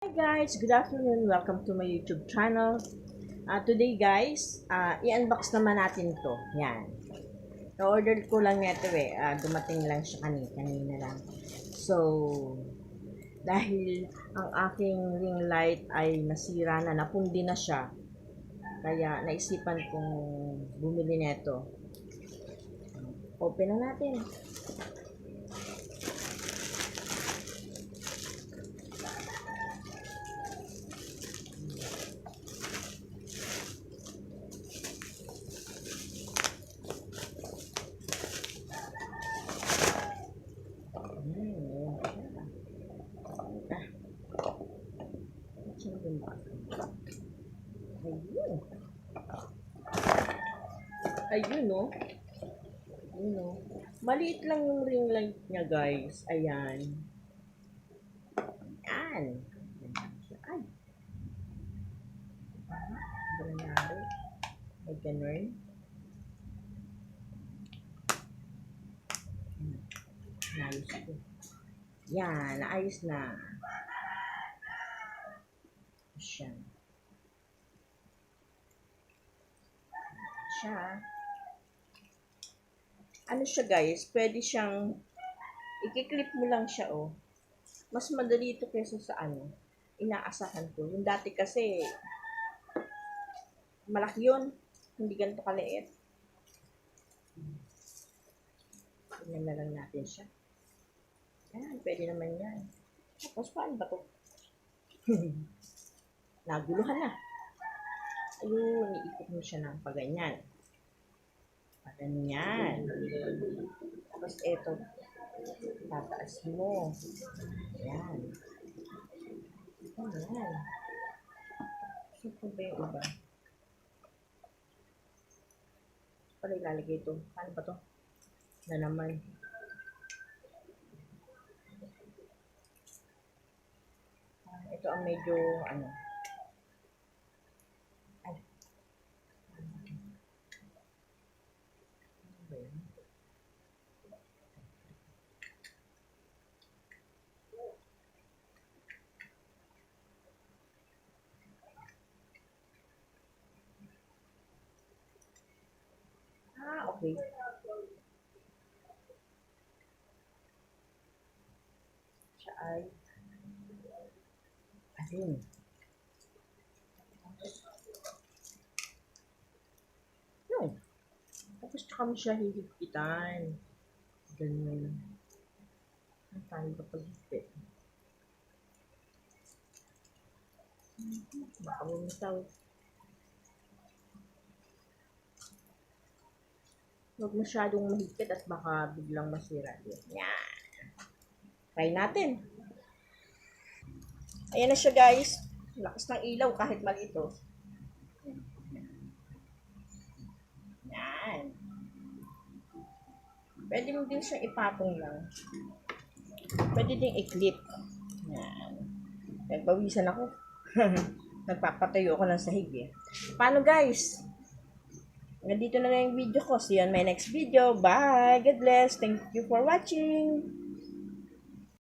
Hi guys, good afternoon. Welcome to my YouTube channel. Ah, today guys, ah, i-unbox naman natin to. Yan. Na-order ko lang ito eh. Ah, dumating lang siya kanina, kanina lang. So, dahil ang aking ring light ay nasira na, napundi na siya. Kaya naisipan kong bumili nito. Open na natin. Ayun. No? Ayun, no? Maliit lang yung ring light niya, guys. Ayan. Ayan. Ayan. Ay. Nangyari? May ganun. Ayan. Naayos ko. Yan, naayos na. Siya. Siya. Ano siya guys, pwede siyang ikiklip mo lang siya oh. Mas madali ito kaysa sa ano, inaasahan ko. Yung dati kasi, malaki yun. Hindi ganito kaliit. Tingnan na lang natin siya. Yan, pwede naman yan. Tapos, paano ba to? Naguluhan na. Ayun, iikot mo siya ng paganyan. Paganyan. Tapos, eto. Tataas mo. Yan. Ayan. Saan pa ba yung iba? Paano ilalagay ito? Paano ba to? Na naman. Ito ang medyo ano. Ay. Ano ba yun? Ah, okay. Siya ay ayun. Yun. Tapos tsaka mo siya hihigpitan. Ganun. Ang tayo ba paghigpit? Baka bumitaw. Huwag masyadong mahigpit at baka biglang masira. Yan. Try natin. Ayan na siya guys. Lakas ng ilaw kahit maliit oh. Yan. Pwede mo din siyang ipatong lang. Pwede din i-clip. Yan. Nagbawisan ako. Nagpapatayo ako ng sahig eh. Paano guys? Nandito na lang yung video ko. See you on my next video. Bye! God bless! Thank you for watching!